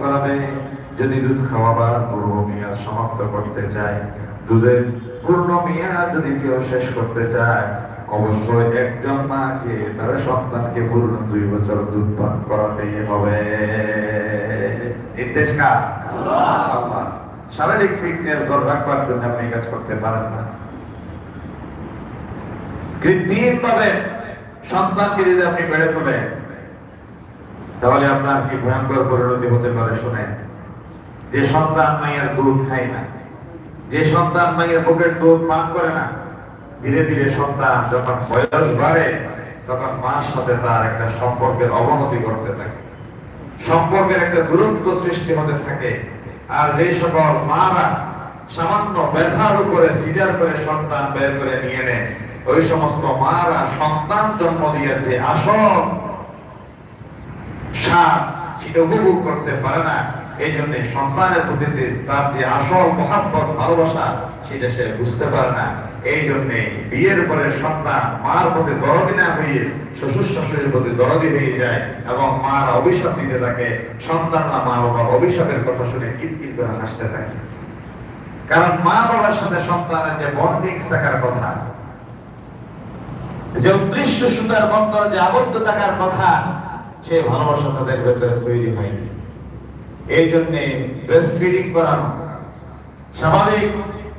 করাবে, যদি দুধ খাওয়াবার পূর্ব মেয়াদ সমাপ্ত করতে চায়, দুধের পূর্ণ মেয়াদ যদি কেউ শেষ করতে চায়, অবশ্যই একজন মাকে, তার সন্তানকে পূর্ণ দুই বছর দুধ পান করাতেই হবে। নির্দেশ কার? শারীরিক ফিটনেস ধরে রাখবার জন্য আপনি কাজ করতে পারেন না। কৃত্রিম ভাবে সন্তানকে যদি আপনি বেড়ে তোলেন তাহলে আপনার কি ভয়ঙ্কর পরিণতি হতে পারে শুনে যে সন্তান মায়ের দুধ খায় না, যে সন্তান মায়ের বুকের দুধ পান করে না, ধীরে ধীরে সন্তান যখন বয়স বাড়ে, তখন মার সাথে তার একটা সম্পর্কের অবনতি করতে থাকে। সম্পর্কের একটা দূরত্ব সৃষ্টি হতে থাকে। আর যে সকল মারা সামান্য ব্যথার উপরে সিজার করে সন্তান বের করে নিয়ে নেয়, ওই সমস্ত মারা সন্তান জন্ম দিয়ে যে আসল স্বাদ সেটা উপভোগ করতে পারে না। এই জন্য সন্তানের প্রতি তার যে আসল মহাব্বত, ভালোবাসা, সেটা সে বুঝতে পারে না। এই জন্য বিয়ের পরে সন্তান মার প্রতি দরদি না হয়ে শ্বশুর শাশুড়ির প্রতি দরদি হয়ে যায় এবং মার অভিশাপ দিতে থাকে। সন্তানরা মা বাবার অভিশাপের কথা শুনে কিরকির করে হাসতে থাকে। কারণ মা বাবার সাথে সন্তানের যে বন্ডিংস থাকার কথা, যে অদৃশ্য সুতার বন্ধন, যে আবদ্ধ থাকার কথা সে ভালোবাসা তাদের ভেতরে তৈরি হয়নি। এই জন্য করানো, স্বাভাবিক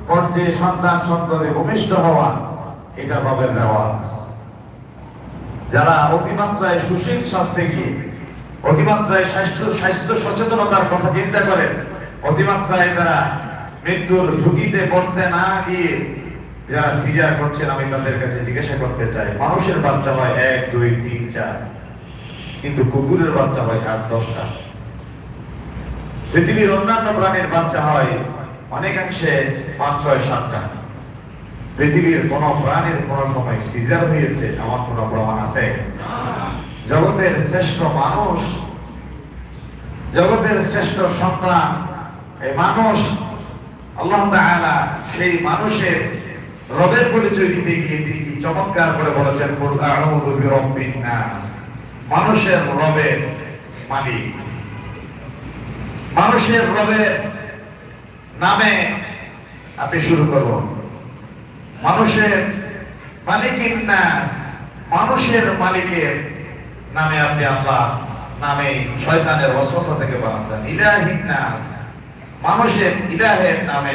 পর্যায়ে সন্তান সন্ততি ভূমিষ্ঠ হওয়া, এটা বাবের রেওয়াজ। যারা অতিমাত্রায় সুশীল স্বাস্থ্যে গিয়ে, অতিমাত্রায় স্বাস্থ্য স্বাস্থ্য সচেতনতার কথা চিন্তা করেন অতিমাত্রায় তারা মৃত্যুর ঝুঁকিতে পড়তে না গিয়ে যারা সিজার করছেন, আমি তাদের কাছে জিজ্ঞাসা করতে চাই, মানুষের বাচ্চা হয় এক, দুই, তিন, চার। কিন্তু কুকুরের বাচ্চা হয় আট দশটা। পৃথিবীর অন্যান্য প্রাণীর বাচ্চা হয় অনেকাংশে পাঁচ, ছয়, সাতটা। পৃথিবীর কোন প্রাণীর কোন সময় সিজার হয়েছে, আমার কোন প্রমাণ আছে? জগতের শ্রেষ্ঠ মানুষ, জগতের শ্রেষ্ঠ সন্তান এই মানুষ, আল্লাহ সেই মানুষের রবের পরিচয় দিতে গিয়ে তিনি চমৎকার করে বলেছেন মানুষের রবের মালিক। মানুষের রবের নামে আপনি শুরু করব মানুষের মালিকিন নাস, মানুষের মালিকের নামে আপনি আল্লাহ নামে শয়তানের ওয়াসওয়াসা থেকে বাঁচান ইলাহিন নাস, মানুষের ইলাহের নামে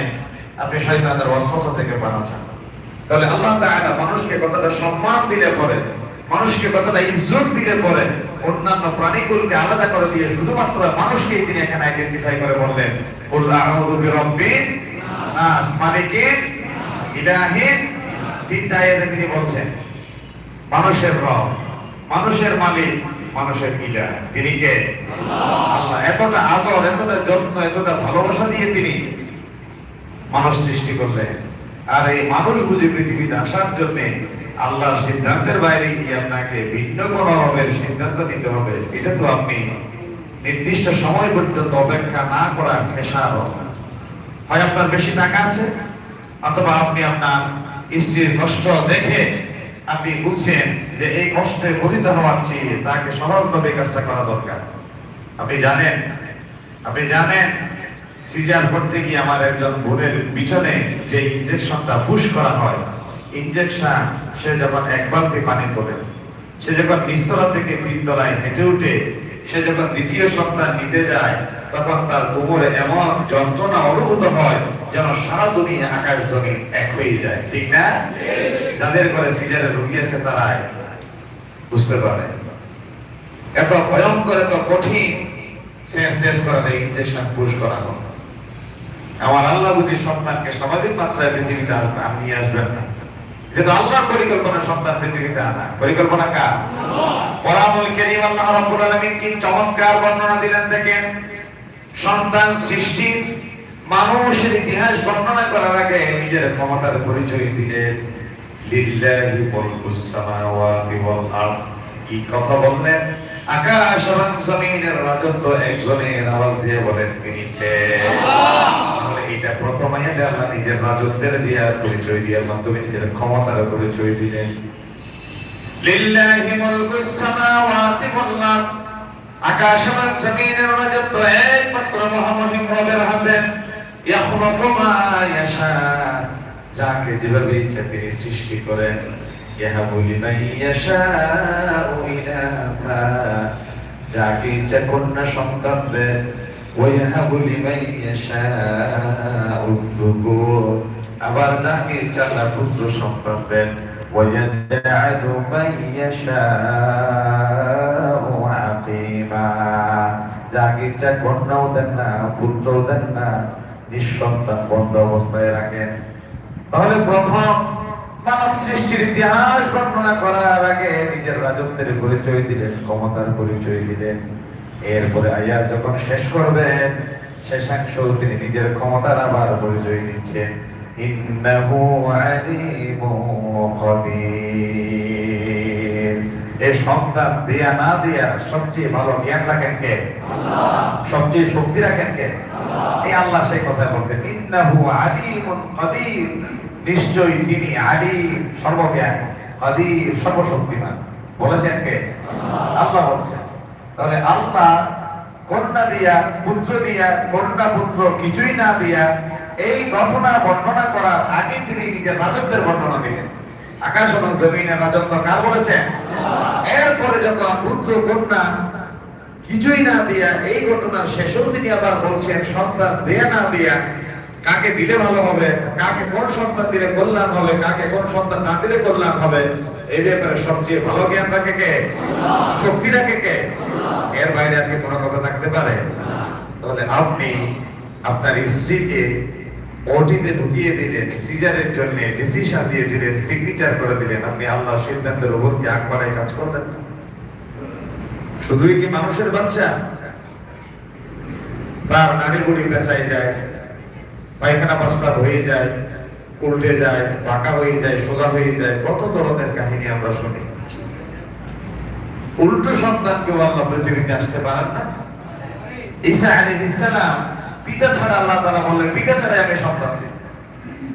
আপনি শয়তানের ওয়াসওয়াসা থেকে বাঁচান তাহলে আল্লাহ তাআলা মানুষকে কতটা সম্মান দিলে পরে মানুষকে কতটা ইজ্জত দিলে পরে অন্যান্য প্রাণীকুলকে আলাদা করে দিয়ে শুধুমাত্র মানুষকেই তিনি এখানে আইডেন্টিফাই করে বললেন। তিনটা তিনি বলছেন, মানুষের রব, মানুষের মালিক, মানুষের ইলাহ। তিনি কে? আল্লাহ। এতটা আদর, এতটা যত্ন, এতটা ভালোবাসা দিয়ে তিনি মানুষ সৃষ্টি করলেন। আর এই মানুষ বুঝে পৃথিবীতে আসার জন্য আল্লাহর সিদ্ধান্তের বাইরে গিয়ে আপনাকে ভিন্ন কোন রবের সিদ্ধান্ত নিতে হবে। এটা তো আপনি নির্দিষ্ট সময় পর্যন্ত অপেক্ষা না করা খেসার হয় আপনার বেশি টাকা আছে, অথবা আপনি আপনার স্ত্রীর কষ্ট দেখে আপনি বুঝছেন যে এই কষ্টে পতিত হওয়ার চেয়ে তাকে সহজভাবে কাজটা করা দরকার। আপনি জানেন আপনি জানেন, সিজার করতে গিয়ে আমার একজন বোনের পিছনে যে ইনজেকশনটা পুশ করা হয় ইনজেকশন, সে যখন এক বালতি পানি তোলে, সে যখন নিস্তলা থেকে তিন তলায় হেঁটে উঠে, সে যখন দ্বিতীয় সন্তান নিতে যায়, তখন তার কোমরে এমন যন্ত্রণা অনুভূত হয় যেন সারা দুনিয়া আকাশ জমিন এক হয়ে যায়। ঠিক না? যাদের ঘরে সিজারে ঢুকিয়েছে তারাই বুঝতে পারে। এত ভয়ঙ্কর, এত কঠিন সেন্সলেস করা দেয় ইনজেকশন পুশ করা হয় আমার আল্লাহ বুঝি সন্তানকে স্বাভাবিক মাত্রায় পৃথিবীতে আসবে, আপনি আসবেন না। যেহেতু আল্লাহর পরিকল্পনা সন্তান পৃথিবীতে আনা। পরিকল্পনা কার? কোরআনুল কারীম আল্লাহ রাব্বুল আলামিন কি চমৎকার বর্ণনা দিলেন দেখেন? সন্তান সৃষ্টির মানুষের ইতিহাস বর্ণনা করার আগে নিজের ক্ষমতার পরিচয় দিলেন। লিল্লাহি মুলকুস সামাওয়াতি ওয়াল আরদ। কি কথা বললেন? আকাশ এবং জমিনের রাজত্ব একজনের আওয়াজ দিয়ে বলেন তিনি কে? এটা প্রথম আয়াতে আল্লাহ নিজের রাজত্বের পরিচয় মাধ্যমে নিজের ক্ষমতার পরিচয় দিলেন। লিল্লাহি সামাওয়াতি ওয়াল আরদ। আকাশ এবং জমিনের রাজত্ব একমাত্র মহামহিম রবের হাতে। ইয়াখলুকু মা ইয়াশা। যাকে যেভাবে ইচ্ছা তিনি সৃষ্টি করেন। ইয়াহাবু লিমান ইয়াশাউ ইনাথা যাকে ইচ্ছা কন্যা সন্তান দেন ওয়াহাবু লিমান ইয়াশাউ যুকুর আবার যাকে ইচ্ছা তার পুত্র সন্তান দেন ويجعل من يشاء عقيما যাকে ইচ্ছা কন্যাও দেন না পুত্রও দেন না নিঃসন্তান বন্ধ অবস্থায় রাখেন তাহলে প্রথম মানব সৃষ্টির ইতিহাস বর্ণনা করার আগে নিজের রাজত্বের পরিচয় দিলেন ক্ষমতার পরিচয় দিলেন। এরপরে আয়াত যখন শেষ করবেন শেষাংশ তিনি নিজের ক্ষমতার আবার পরিচয় দিচ্ছেন। ইন্নাহু আলিমুন কদির এই সন্তান দিয়া না দিয়া সবচেয়ে ভালো জ্ঞান রাখেন কে? সবচেয়ে শক্তি রাখেন কে? এই আল্লাহ সেই কথা বলছেন ইন্নাহু আলিমুন কদির নিশ্চয়ই তিনি আলিম সর্বজ্ঞান কদির সর্বশক্তিমান। বলেছেন কে? আল্লাহ বলছেন। তাহলে আল্লাহ কন্যা দিয়া, পুত্র দিয়া, কন্যা পুত্র কিছুই না দিয়া এই ঘটনা বর্ণনা করার আগে তিনি নিজের রাজত্বের বর্ণনা দিলেন। আকাশ এবং জমিনের রাজত্ব কার বলেছেন? এরপরে যখন পুত্র, কন্যা কিছুই না দিয়া এই ঘটনার শেষেও তিনি আবার বলছেন, সন্তান দেয়া না দিয়া কাকে দিলে ভালো হবে, কাকে কোন সন্তান দিলে কল্যাণ হবে, কাকে কোন সন্তান না দিলে কল্যাণ হবে, এই ব্যাপারে সবচেয়ে ভালো জ্ঞান রাখে কে? শক্তি রাখে কে? এর বাইরে আর কি কোনো কথা থাকতে পারে? তাহলে আপনি আপনার স্ত্রীকে ওটিতে ঢুকিয়ে দিলেন, সিজারের জন্য ডিসিশন দিয়ে দিলেন, সিগনেচার করে দিলেন, আপনি সিদ্ধান্তের উপর কি আগ বাড়ায় কাজ করবেন? শুধুই কি মানুষের বাচ্চা? তার নারী বুড়ি বেচাই যায় পায়খানা প্রস্তাব হয়ে যায় উল্টে যায়, বাঁকা হয়ে যায়, সোজা হয়ে যায়, কত ধরনের কাহিনী আমরা শুনি। উল্টো সন্তানকেও আল্লাহ পৃথিবীতে আসতে পারেন না। ঈসা আলাইহিস সালাম পিতা ছাড়া আল্লাহ তাআলা বললেন, পিতা ছাড়াই আমি সন্তান দিই।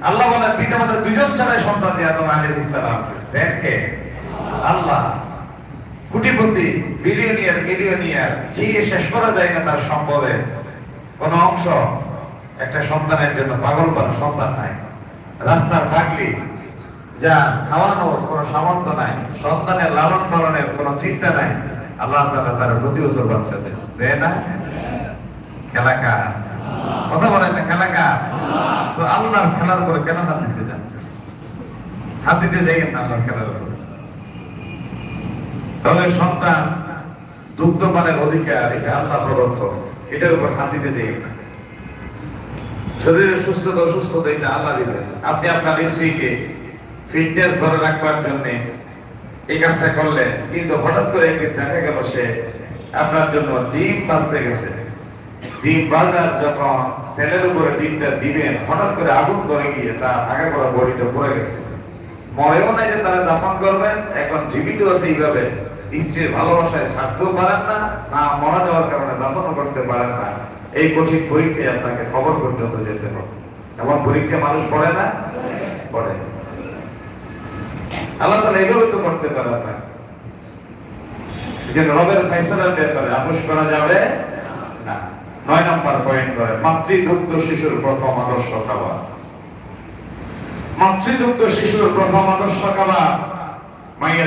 আল্লাহ বলেন, পিতা মাতা দুজন ছাড়াই সন্তান দিয়ে আদম আলাইহিস সালাম। দেন কে? আল্লাহ। কোটিপতি বিলিয়নিয়ার মিলিয়নিয়ার শেষ করা যায় না তার সম্পদের কোন অংশ। একটা সন্তানের জন্য পাগল করা সন্তান নাই। রাস্তার পাগলি, যা খাওয়ানোর কোনো সামর্থ্য নাই, সন্তানের লালন পালনের কোনো চিন্তা নাই, আল্লাহ তাআলা তার প্রতি বছর বাচ্চা দেয় না? খেলা কার? কথা বলেন না, খেলা কার? তো আল্লাহর খেলার উপরে কেন হাত দিতে চান হাত দিতে যাই না আল্লাহর খেলার উপরে। তাহলে সন্তান দুগ্ধপানের অধিকার, এটা আল্লাহ প্রদত্ত, এটার উপর হাত দিতে যাই না। শরীরের সুস্থতা অসুস্থতা, এটা আল্লাহ দিবেন। আপনি আপনার স্ত্রীকে ফিটনেস ধরে রাখবার জন্য এই কাজটা করলেন, কিন্তু হঠাৎ করে একদিন দেখা গেল সে আপনার জন্য ডিম বাঁচতে গেছে। ডিম বাজার যখন তেলের উপরে ডিমটা দিবেন, হঠাৎ করে আগুন করে গিয়ে তার আগে করা বডিটা পড়ে গেছে। মরেও নাই যে তারা দাফন করবেন, এখন জীবিত আছে এইভাবে। স্ত্রীর ভালোবাসায় ছাড়তেও পারেন না না মারা যাওয়ার কারণে দাফনও করতে পারেন না। এই কঠিন পরীক্ষায় আপনাকে খবর পর্যন্ত যেতে হবে। এমন পরীক্ষা মানুষ পড়ে না? পড়ে। আল্লাহ তালা এভাবে তো করতে পারেন না যে রবের ব্যাপারে আপোষ করা যাবে না। নয় নম্বর পয়েন্ট করে, মাতৃদুগ্ধ শিশুর প্রথম আদর্শ খাবার। মাতৃদুগ্ধ শিশুর প্রথম আদর্শ খাবার।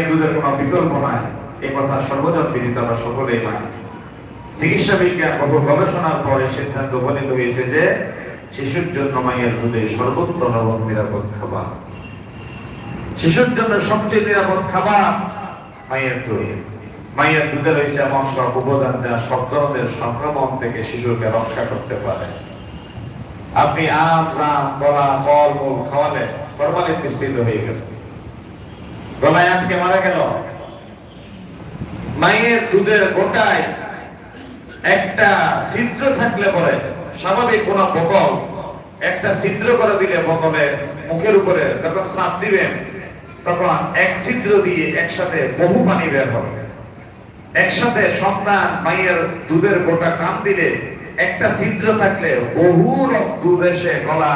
দুধের কোনো বিকল্প নাই। এই কথা সর্বজন বিদিত আমরা সকলেই মানি। চিকিৎসা বিজ্ঞান বহু গবেষণার পরে সিদ্ধান্ত উপনীত হয়েছে যে শিশুর জন্য মায়ের দুধে সর্বোত্তম এবং নিরাপদ খাবার। শিশুর জন্য সবচেয়ে নিরাপদ খাবার মায়ের দুধ। মায়ের দুধে রয়েছে এমন সব উপাদান যা সব ধরনের সংক্রমণ থেকে শিশুকে রক্ষা করতে পারে। আপনি আম, জাম, কলা, ফল, মূল খাওয়ালে ফরমালিন মিশ্রিত হয়ে গেল। গলায় আটকে মারা গেল। মায়ের দুধের গোটায় একটা ছিদ্র থাকলে পরে স্বাভাবিক কোন বোতল একটা ছিদ্র করে দিলে বোতলের মুখের উপরে যখন চাপ দিবেন তখন এক ছিদ্র দিয়ে একসাথে বহু পানি বের হবে। একসাথে সন্তান, মায়ের দুধের গোটা টান দিলে একটা ছিদ্র থাকলে বহু দুধ এসে গলা,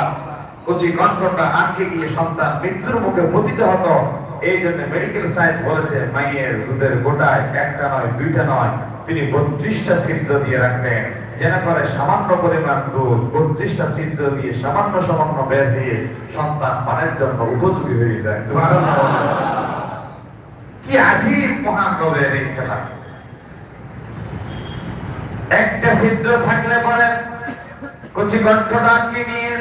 কচি কণ্ঠটা আটকে গিয়ে সন্তান মৃত্যুর মুখে পতিত হতো। এই জন্য মেডিকেল সায়েন্স বলেছে মাইয়ের দুধের গোটায় একটা নয়, দুইটা নয়, তিনি বত্রিশটা ছিদ্র দিয়ে রাখতেন যেন করে সামান্য পরিমাণ দুধ, বত্রিশটা ছিদ্র দিয়ে সামান্য সামান্য বের দিয়ে সন্তান পানের জন্য উপযোগী হয়ে যায়। কি মহান এই খেলা। একটা ছিদ্র থাকলে পরে কচি নিয়ে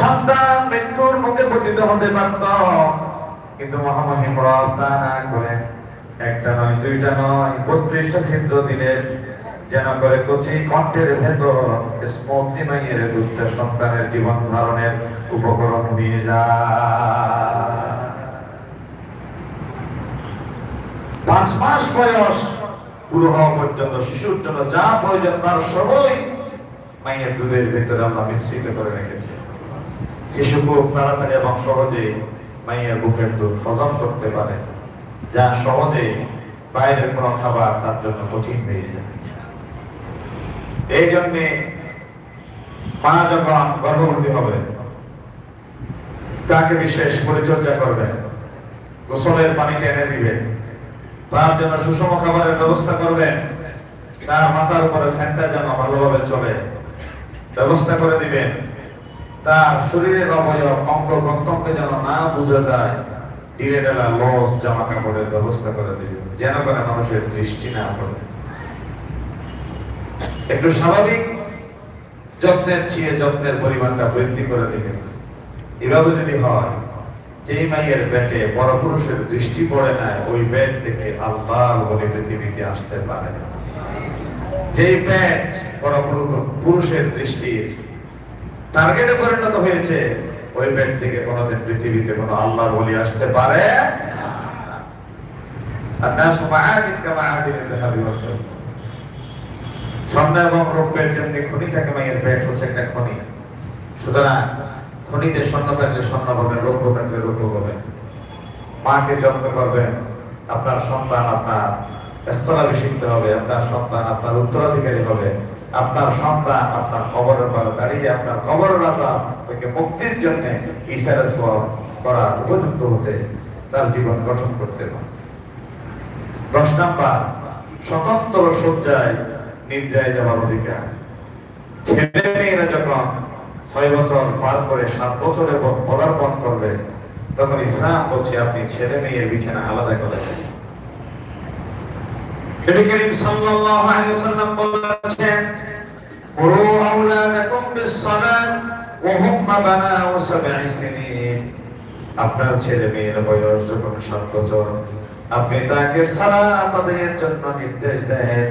সন্তান মৃত্যুর মুখে পতিত হতে পারত। কিন্তু মহামহিম তা না করে, একটা নয়, দুইটা নয়, বত্রিশটা ছিদ্র দিলেন যেন করে কচি কণ্ঠের ভেতর স্মৃতি মাইয়ের দুধটা সন্তানের জীবন ধারণের উপকরণ নিয়ে যায়। পাঁচ মাস বয়স পুরো হওয়া পর্যন্ত শিশুর জন্য যা প্রয়োজন তার সবই মায়ের দুধের ভেতরে আমরা মিশ্রিত করে রেখেছি। শিশু খুব তাড়াতাড়ি এবং সহজে মায়ের বুকের দুধ হজম করতে পারে, যা সহজে বাইরের কোনো খাবার তার জন্য কঠিন হয়ে যায়। এই জন্যে মা যখন গর্ভবতী হবে তাকে বিশেষ পরিচর্যা করবেন, গোসলের পানি টেনে দিবেন, তার জন্য সুষম খাবারের ব্যবস্থা করবেন, তার মাথার উপরে ফ্যানটা যেন ভালোভাবে চলে, ব্যবস্থা করে দিবেন। তার শরীরের অবয়ব অঙ্গ প্রত্যঙ্গে যেন না বোঝা যায় ঢিলে ঢালা লস জামা কাপড়ের ব্যবস্থা করে দিবেন যেন করে মানুষের দৃষ্টি না পড়ে। একটু স্বাভাবিক যত্নের চেয়ে যত্নের পরিমাণটা বৃদ্ধি করে দিবেন এভাবে যদি হয়, যেই মাইয়ের পেটে পরপুরুষের দৃষ্টি পড়ে না, ওই পেট থেকে আল্লাহ বলে পৃথিবীতে আসতে পারে। যেই পেট পুরুষের দৃষ্টির টার্গেটে পরিণত হয়েছে। ওই ব্যক্তিকে কোনোদিন পৃথিবীতে কোনো আল্লাহ বলি আসতে পারে খনি খনি। রৌপ্য রৌপ্য করবেন, আপনার আপনার হবে, আপনার সন্তান আপনার উত্তরাধিকারী হবে। আপনার সন্তান, আপনার খবরের পরে দাঁড়িয়ে, আপনার খবর রাজা থেকে মুক্তির জন্য ইসারা সোয়াব করার উপযুক্ত হতে তার জীবন গঠন করতে পারে দশ নাম্বার, স্বতন্ত্র সজ্জায় নিদ্রায় যাওয়ার অধিকার। ছেলে মেয়েরা যখন ছয় বছর পার করে সাত বছরে পদার্পণ করবে, তখন ইসলাম বলছে, আপনি ছেলে মেয়ের বিছানা আলাদা করে দেন। আপনার ছেলে মেয়ের বয়স যখন সাত বছর, আপনি তাকে জন্য নির্দেশ দেন।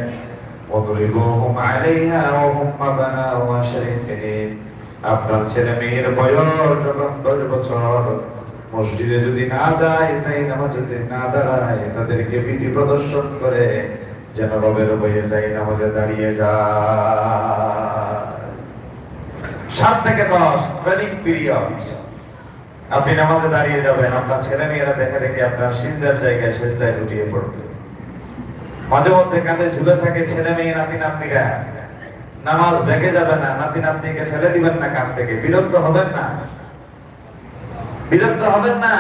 আপনার ছেলে মেয়ের বয়স যখন দশ বছর, মসজিদে যদি না যায় যদি না দাঁড়ায়, তাদেরকে বিধি প্রদর্শন করে যেন রবের বইয়ে যাই, নামাজে দাঁড়িয়ে যায়। সাত থেকে দশ ট্রেনিং পিরিয়ড আপনি নামাজে দাঁড়িয়ে যাবেন, আপনার ছেলে মেয়েরা দেখে দেখে আপনার সিজদার জায়গায় সিজদায় লুটিয়ে পড়বে। মাঝে মধ্যে কাঁধে ঝুলে থাকে ছেলে মেয়ে নাতি নাতনিরা নামাজ ভেঙে যাবে না নাতি নাতনিকে ফেলে দিবেন না কান থেকে। বিরক্ত হবেন না। বিরক্ত হবেন না।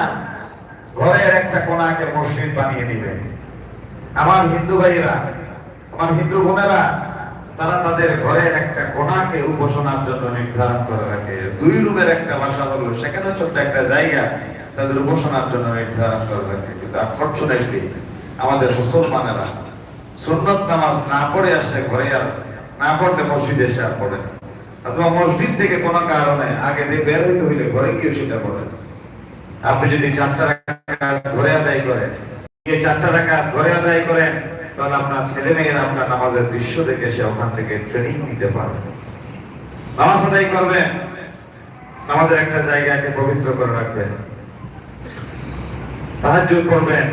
ঘরের একটা কোনাকে মসজিদ বানিয়ে দিবেন। আমার হিন্দু ভাইয়েরা, আমার হিন্দু বোনেরা, তারা তাদের ঘরের একটা কোনাকে উপাসনার জন্য নির্ধারণ করে রাখে। দুই রুমের একটা বাসা হলো, সেখানে ছোট্ট একটা জায়গা, তাদের উপাসনার জন্য নির্ধারণ করে রাখে। কিন্তু আনফর্চুনেটলি আমাদের মুসলমানেরা সুন্নত নামাজ না পড়ে আসলে ঘরে আর না পড়লে মসজিদে এসে আর পড়ে অথবা মসজিদ থেকে কোনো কারণে আগে বের হইতে হইলে ঘরে গিয়ে সেটা পড়ে আপনি যদি চারটা ঘরে আদায় করেন চারটা টাকা ঘরে আদায় করেন, তাহলে আপনার ছেলে মেয়েরা আপনার নামাজের দৃশ্য দেখে সে ওখান থেকে ট্রেনিং নিতে পারবে। নামাজ আদায় করবেন, নামাজের একটা জায়গাকে পবিত্র করে রাখবেন। তাহাজ্জুদ করবেন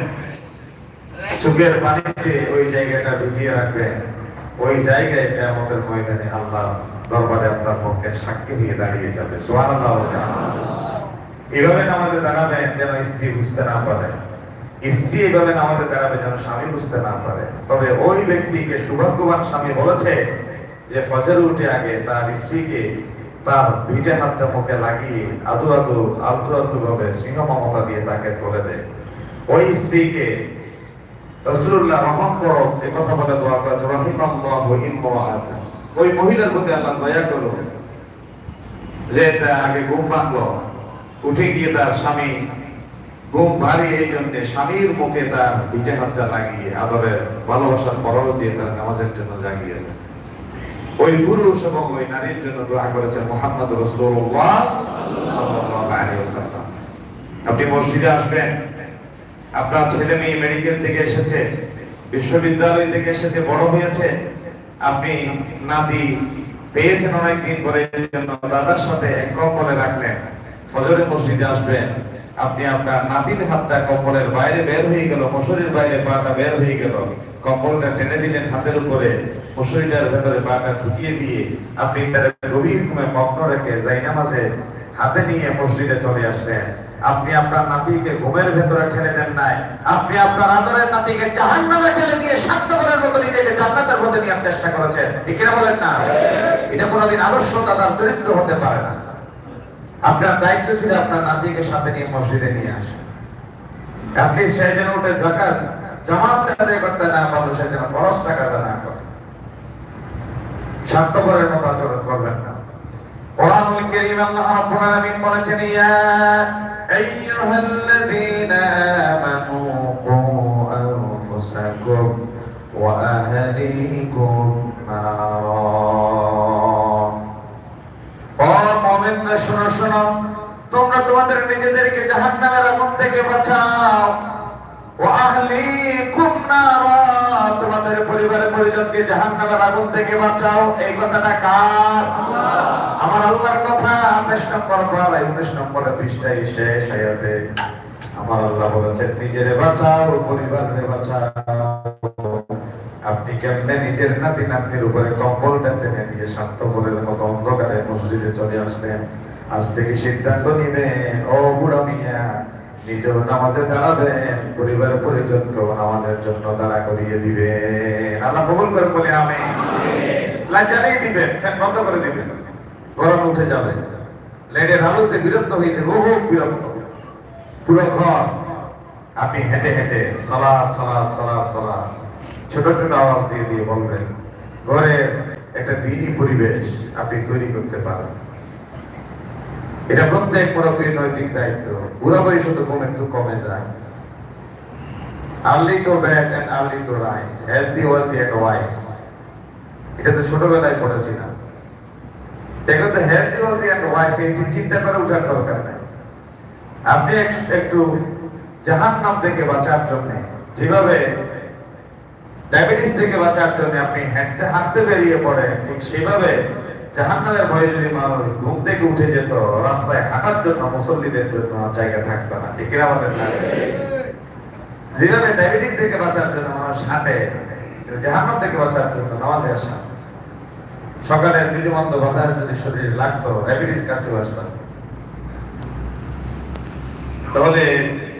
চোখের পানিতে ওই জায়গাটা ভিজিয়ে রাখবেন। ওই জায়গায় কেয়ামতের ময়দানে আল্লাহ দরবারে আপনার পক্ষে সাক্ষী নিয়ে দাঁড়িয়ে যাবে। ওয়া এভাবে নামাজে দাঁড়াবেন যেন স্ত্রী বুঝতে না পারে। স্ত্রী এভাবে নামাজে দাঁড়াবে যেন স্বামী বুঝতে না পারে। তবে ওই ব্যক্তিকে সৌভাগ্যবান স্বামী বলেছে যে ফজর উঠে আগে তার স্ত্রীকে তার ভিজে হাতটা মুখে লাগিয়ে আদু আদু, আলতু আলতু ভাবে সিংহ মমতা দিয়ে তাকে তুলে দেয়। ওই স্ত্রীকে রসুল্লাহ রহম করো, এ কথা বলে দোয়া করেছে রহিমাল্লাহ ইমরাত। ওই মহিলার প্রতি আল্লাহ দয়া করো যে এটা আগে ঘুম ভাঙলো, উঠে গিয়ে তার স্বামী ঘুম ভারী এই জন্য স্বামীর মুখে তার ভিজে হাতটা লাগিয়ে, আদরের ভালোবাসার পরশ দিয়ে তার নামাজের জন্য জাগিয়ে দেয়। ওই পুরুষ এবং ওই নারীর জন্য দোয়া করেছেন মোহাম্মদ আপনি মসজিদে আসবেন, আপনার ছেলে মেয়ে মেডিকেল থেকে এসেছে, বিশ্ববিদ্যালয় থেকে এসেছে, বড় হয়েছে, আপনি নাতি পেয়েছেন অনেকদিন পরে দাদার সাথে এক কম্বলে রাখলেন, ফজরের মসজিদে আসবেন। আপনি আপনার নাতির হাতটা কম্বলের বাইরে বের হয়ে গেল, মশুরির বাইরে পাটা বের হয়ে গেল। কম্বলটা টেনে দিলেন হাতের উপরে, মশুরিটার ভেতরে পাটা ঢুকিয়ে দিয়ে আপনি তার গভীর ঘুমে মগ্ন রেখে জাইনামাজে হাতে নিয়ে মসজিদে চলে আসলেন। আপনি আপনার নাতিকে ঘুমের ভেতরে ঠেলে দেন নাই। আপনি আপনার আদরের নাতিকে জাহান নামে ঠেলে দিয়ে স্বার্থপরের মতো নিজেকে জান্নাতের মধ্যে নেওয়ার চেষ্টা করেছেন। ঠিক বলেন না? এটা কোনোদিন আদর্শ দাদার চরিত্র হতে পারে না। আপনার দায়িত্ব ছিল আপনার নাতিকে সাথে নিয়ে মসজিদে নিয়ে আসেন আপনি সে যেন উঠে জাকাত, জামাত আদায় করতে না পারল, সে যেন ফরজ টাকা জানা করে। স্বার্থপরের মতো আচরণ করবেন না। কোরআনুল মুমিনরা শোনো শোনো। তোমরা তোমাদের নিজেদেরকে জাহান্নামের আগুন থেকে বাঁচাও। ও নারা। তোমাদের পরিবার পরিজনকে জাহান্নামের আগুন থেকে বাঁচাও। এই কথাটা কার? আমার আল্লাহর কথা। 28 নম্বর পারা 19 নম্বর পৃষ্ঠায় শেষ আয়াতে। আমার আল্লাহ বলেছেন, নিজেরে বাঁচাও পরিবারে বাঁচাও। আপনি কেমনে নিজের নাতি নাতনির উপরে কম্বলটা টেনে দিয়ে স্বার্থপরের মতো অন্ধকারে মসজিদে চলে আসলেন? আজ থেকে সিদ্ধান্ত নিবেন ও বুড়া মিয়া। নিজেও নামাজে দাঁড়াবেন পরিবার পরিজনকেও নামাজের জন্য দাঁড়া করিয়ে দিবেন। আল্লাহ কবুল করে বলে আমি লাইট জ্বালিয়ে দিবেন ফ্যান বন্ধ করে দিবেন। গরম উঠে যাবে। লাইটের আলোতে বিরক্ত হইতে বহু বিরক্ত। পুরো ঘর। আপনি হেঁটে হেঁটে সালাদ সালাদ সালাদ সালাদ ছোট ছোট আওয়াজ দিয়ে দিয়ে বলবেন, ঘরে একটা দিনই পরিবেশ আপনি তৈরি করতে পারেন। এটা প্রত্যেক মুরব্বীর নৈতিক দায়িত্ব। বুড়া বয়স তো কম একটু কমে যায়। Early to bed and early to rise healthy wealthy and wise এটা তো ছোটবেলায় পড়েছিলাম। এখন তো হেলদি ওয়েলদি এন্ড ওয়াইস চিন্তা করে উঠার দরকার নাই। আপনি একটু জাহান নাম থেকে বাঁচার জন্য যেভাবে ডায়াবেটিস থেকে বাঁচার জন্য আপনি হাঁটতে হাঁটতে বেরিয়ে পড়েন, ঠিক সেভাবে জাহান্নামের ভয়ে যদি মানুষ ঘুম থেকে উঠে যেত, রাস্তায় হাঁটার জন্য, মুসল্লিদের জন্য জায়গা থাকতো না, ঠিক বলেন যেভাবে ডায়াবেটিস থেকে বাঁচার জন্য মানুষ হাঁটে জাহান্নাম থেকে বাঁচার জন্য নামাজে আসা। সকালের মৃদুমন্দ বাধার যদি শরীরে লাগতো, ডায়াবেটিস কাছে আসতো। তাহলে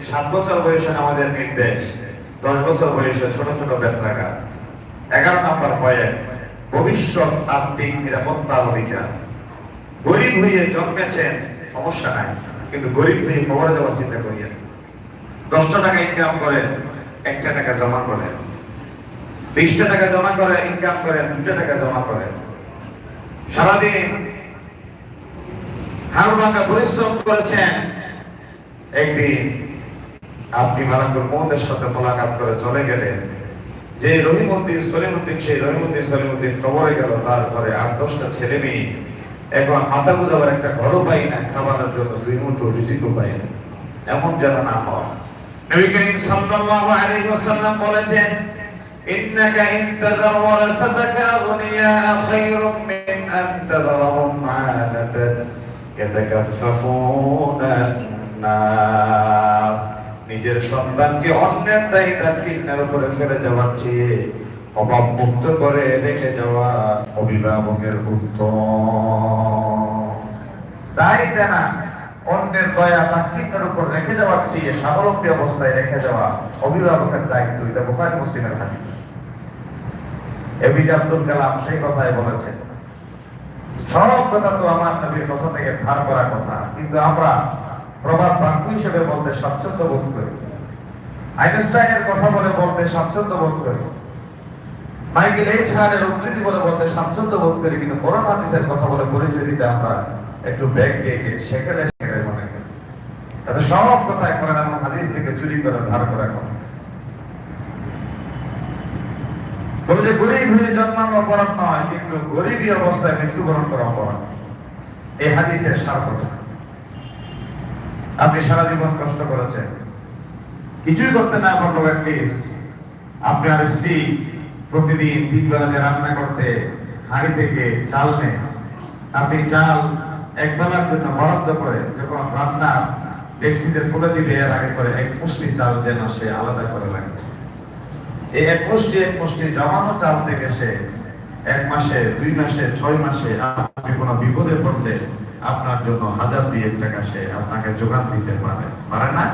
সাত বছর বয়সে নামাজের নির্দেশ। দশ বছর বয়সে ছোট ছোট বেত্রাঘাত। এগারো নম্বর পয়েন্ট ভবিষ্যৎ আর্থিক নিরাপত্তার অধিকার। গরিব হয়ে জন্মেছেন, সমস্যা নাই, কিন্তু গরিব হয়ে কবরে যাওয়ার চিন্তা করিয়েন। দশটা টাকা ইনকাম করেন, একটা টাকা জমা করেন। বিশটা টাকা জমা করে ইনকাম করেন, দুটা টাকা জমা করেন। সারাদিন হাড় ভাঙ্গা পরিশ্রম করেছেন, একদিন আপনি মালাকুল মৌতের সাথে মোলাকাত করে চলে গেলেন। যে রহিমুদ্দিন সলিমুদ্দিন, সেই রহিমুদ্দিন সলিমুদ্দিন কবরে গেল তার ঘরে আট দশটা ছেলে মেয়ে এখন মাথা গুজাবার একটা ঘরও পাই না, খাবারের জন্য দুই মুঠো রিজিকও পাই না। এমন যেন না হয়। নবী করিম সাল্লাল্লাহু আলাইহি ওয়াসাল্লাম বলেছেন, ইন্নাকা ইন তাযার ওয়ারাসাতাকা আগনিয়া খায়রুম মিন আন তাযারহুম ইয়াতাকাফফুনা নাস। নিজের সন্তানকে, অন্যের দায়ী তার কিডনার উপরে ফেলে যাওয়ার চেয়ে অভাব মুক্ত করে রেখে যাওয়া অভিভাবকের উত্তম। তাই দেনা, অন্যের দয়া তার উপর রেখে যাওয়ার চেয়ে স্বাবলম্বী অবস্থায় রেখে যাওয়া অভিভাবকের দায়িত্ব এটা বুখারী মুসলিমের হাদিস। এপিজে আব্দুল কালাম সেই কথাই বলেছেন সব কথা তো আমার নবীর কথা থেকে ধার করা কথা, কিন্তু আমরা প্রবাদ বাক্য হিসেবে বলতে স্বাচ্ছন্দ্য বোধ করি। আইনস্টাইনের কথা বলে বলতে স্বাচ্ছন্দ্য বোধ করি। মাইকেল এইচ হারের উদ্ধৃতি বলে বলতে স্বাচ্ছন্দ্য বোধ করি, কিন্তু কোরআন হাদিসের কথা বলে পরিচয় দিতে আমরা একটু ব্যাগ দিয়ে সেখানে সেখানে মনে করি। এত সব কথায় কোরআন এবং হাদিস থেকে চুরি করে ধার করা কথা। বলে যে গরিব হয়ে জন্মানো অপরাধ নয়, কিন্তু গরিবী অবস্থায় মৃত্যুবরণ করা অপরাধ। এই হাদিসের সার কথা আপনি সারা জীবন কষ্ট করেছেন। কিছুই করতে না পারল অ্যাটলিস্ট আপনার স্ত্রী প্রতিদিন তিন বেলা যে রান্না করতে, হাঁড়ি থেকে চাল নেয় আপনি চাল এক বেলার জন্য বরাদ্দ করে যখন রান্না ডেক্সিতে তুলে দিবে, এর আগে করে এক মুষ্টি চাল যেন সে আলাদা করে লাগে এই এক মুষ্টি এক মুষ্টি জমানো চাল থেকে সে এক মাসে, দুই মাসে, ছয় মাসে আপনি কোনো বিপদে পড়লে আপনার জন্য হাজার দুই এক টাকা সে আপনাকে যোগান দিতে পারে। পারে না?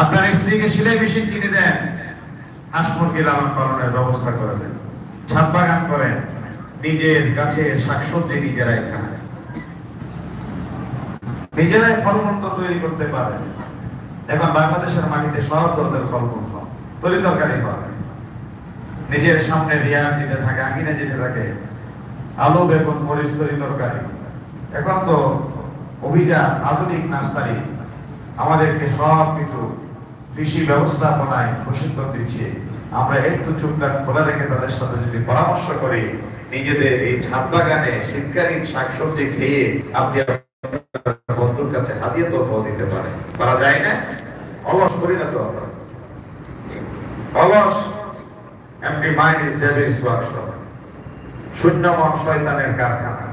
আপনার স্ত্রীকে সিলাই মেশিন কিনে দেন লালন পালনের ব্যবস্থা করে দেন, ছাদ বাগান করেন, নিজের গাছের শাকসবজি নিজেরাই খান। নিজেরাই ফলমূল তৈরি করতে পারেন। এখন বাংলাদেশের মাটিতে সব ধরনের ফলমূল তরি তরকারি হয়। নিজের সামনে রিয়ার যেটা থাকে, আঙিনে যেটা থাকে আলু, বেগুন, মরিচ তরি তরকারি। এখন তো অভিযান, আধুনিক নার্সারি। আমাদেরকে সব কিছু কৃষি ব্যবস্থাপনায় প্রশিক্ষণ দিচ্ছে। আমরা একটু চুপচাপ খোলা রেখে তাদের সাথে যদি পরামর্শ করি, নিজেদের এই ছাদ বাগানে শীতকালীন শাকসবজি খেয়ে আপনি বন্ধুর কাছে হাতিয়ে তোফাও দিতে পারে পারা যায় না? অলস করি না তো আমরা। অলস এমনি মাইন্ড ইজ ডেভিলস ওয়ার্কশপ শূন্য মন শয়তানের কারখানা।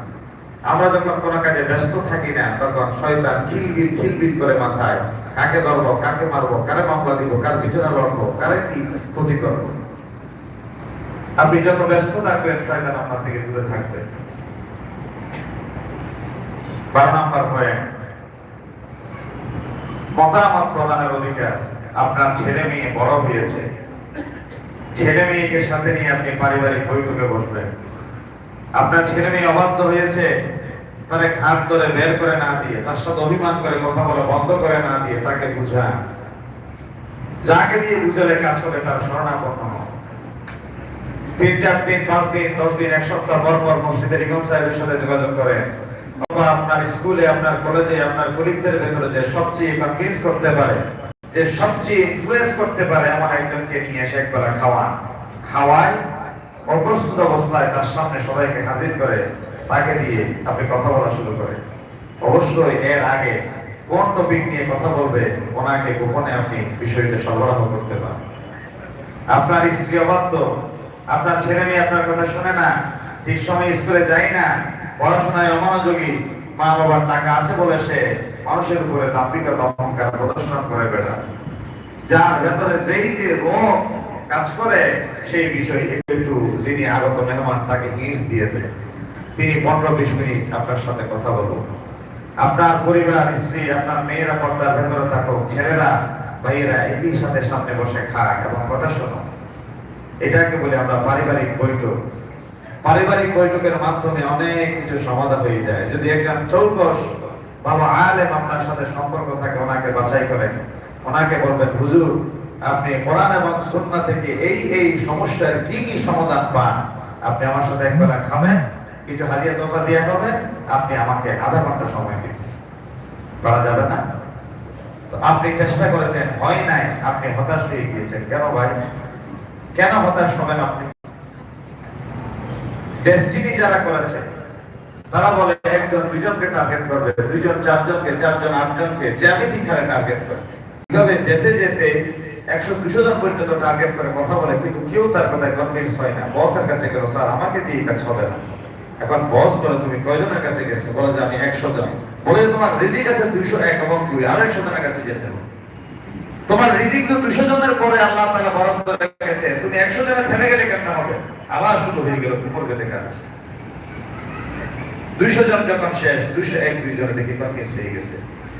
আমরা যখন কোনো কাজে ব্যস্ত থাকি না, তখন শয়তান খিলবিল খিলবিল করে মাথায়, কাকে কাকে কারে মামলা দিব, কার লড়বো, কারে কি ক্ষতি আপনি যত ব্যস্ত থাকবেন, শয়তান আপনার থেকে দূরে বারো মতামত প্রদানের অধিকার আপনার ছেলে মেয়ে বড় হয়েছে। ছেলে মেয়েকে সাথে নিয়ে আপনি পারিবারিক বৈঠকে বসবেন। আপনার ছেলে মেয়ে অবাধ্য হয়েছে তাহলে ঘাট ধরে বের করে না দিয়ে, তার সাথে অভিমান করে কথা বলা বন্ধ করে না দিয়ে তাকে বুঝান। যাকে দিয়ে বুঝালে কাজ হবে তার শরণাপন্ন। তিন, চার দিন, পাঁচ দিন, দশ দিন, এক সপ্তাহ পর পর মসজিদের ইমাম সাহেবের সাথে যোগাযোগ করেন। আপনার স্কুলে, আপনার কলেজে, আপনার কলিগদের ভেতরে যে সবচেয়ে করতে পারে, যে সবচেয়ে ইনফ্লুয়েন্স করতে পারে, এমন একজনকে নিয়ে এসে একবেলা খাওয়ান। খাওয়ায় অপ্রস্তুত অবস্থায় তার সামনে সবাইকে হাজির করে তাকে দিয়ে আপনি কথা বলা শুরু করেন। অবশ্যই এর আগে কোন টপিক নিয়ে কথা বলবে, ওনাকে গোপনে আপনি বিষয়টা সরবরাহ করতে পারেন। আপনার স্ত্রী অবাধ্য আপনার ছেলে মেয়ে আপনার কথা শুনে না, ঠিক সময় স্কুলে যায় না, পড়াশোনায় অমনোযোগী মা বাবার টাকা আছে বলে সে মানুষের উপরে দাম্ভিকতা, অহংকার প্রদর্শন করে বেড়ায়। যার ভেতরে যেই যে রোগ কাজ করে, সেই বিষয় একটু যিনি আগত মেহমান তাকে হিংস দিয়ে দেয় তিনি পনেরো, বিশ মিনিট আপনার সাথে কথা বলুন আপনার পরিবার, স্ত্রী, আপনার মেয়েরা পর্দার ভেতরে থাকুক, ছেলেরা, ভাইয়েরা, একই সাথে সামনে বসে খাক এবং কথা শোনো এটাকে বলে আমরা পারিবারিক বৈঠক। পারিবারিক বৈঠকের মাধ্যমে অনেক কিছু সমাধান হয়ে যায়। যদি একজন চৌকস ভালো আলেম আপনার সাথে সম্পর্ক থাকে, ওনাকে বাছাই করেন। ওনাকে বলবেন, হুজুর আপনি কোরআন এবং সুন্নাহ থেকে এই এই সমস্যার কি কি সমাধান পান, আপনি আমার সাথে একবেলা খাবেন, কিছু হাদিয়া তোফা দেওয়া হবে, আপনি আমাকে আধা ঘণ্টা সময় দিন। করা যাবে না? আপনি চেষ্টা করেছেন, হয় নাই, আপনি হতাশ হয়ে গিয়েছেন। কেন ভাই? কেন হতাশ হবেন আপনি? ডেস্টিনি যারা করেছে, তারা বলে, একজন, দুজনকে টার্গেট করবে, দুজন, চারজনকে, চারজন, আটজনকে, জ্যামিতিক হারে টার্গেট করবে। যেতে যেতে একশো দুশো জন পর্যন্ত টার্গেট করে কথা বলে, কিন্তু কেউ তার কথায় কনভিন্স হয় না। বসের কাছে গেল, স্যার, আমাকে দিয়ে কাজ হবে না। এখন বস বলে, তুমি কয়জনের কাছে গেছো? বলে, যে আমি একশো জন। বলে, তোমার রিজিক আছে দুইশো এক এবং দুই, আর জনের কাছে যেতে হবে। তোমার রিজিক তো দুশো জনের পরে আল্লাহ তালা বরাদ্দ রেখেছে। তুমি একশো জনের থেমে গেলে কেমন হবে? আবার শুরু হয়ে গেল কুমোর গেতে কাজ। দুইশো জন যখন শেষ দুইশো এক, দুই জনে দেখি কনভিন্স হয়ে গেছে।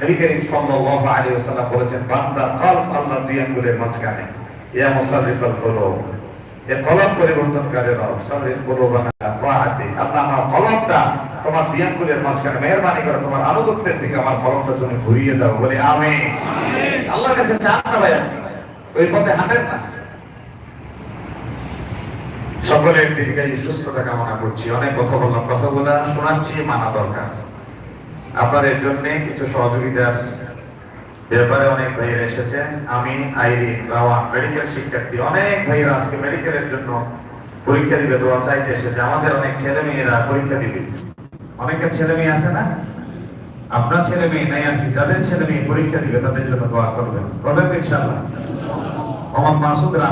নবী করিম সাল্লাল্লাহু আলাইহি ওয়াসাল্লাম বলেছেন বান্দা কলব আল্লাহর দুই আঙ্গুলের মাঝখানে। ইয়া মুসাররিফাল কুলুব এ কলব পরিবর্তনকারী রব সাররিফ কুলুবানা তাআতি। আল্লাহ আমার কলবটা তোমার দুই আঙ্গুলের মাঝখানে মেহেরবানি করে তোমার আনুগত্যের দিকে আমার কলবটা তুমি ঘুরিয়ে দাও বলে আমিন। আল্লাহর কাছে চান না ভাই ওই পথে হাঁটেন না। সকলের দীর্ঘায়ু সুস্থতা কামনা করছি অনেক কথা বললাম কথাগুলা শোনাচ্ছি মানা দরকার। আপনাদের জন্য কিছু সহযোগিতার ব্যাপারে অনেক ভাইয়েরা এসেছেন। আমি, আইরিন, রাওয়ান মেডিকেল শিক্ষার্থী, অনেক ভাইয়েরা আজকে মেডিকেলের জন্য পরীক্ষা দিবে, দোয়া চাইতে এসেছে। আমাদের অনেক ছেলে মেয়েরা পরীক্ষা দিবে। অনেকের ছেলে মেয়ে আছে না? আপনার ছেলে মেয়ে নাই আর কি, যাদের ছেলে মেয়ে পরীক্ষা দিবে, তাদের জন্য দোয়া করবেন। করবেন ইনশাআল্লাহ। মোহাম্মদ মাসুদ রানা।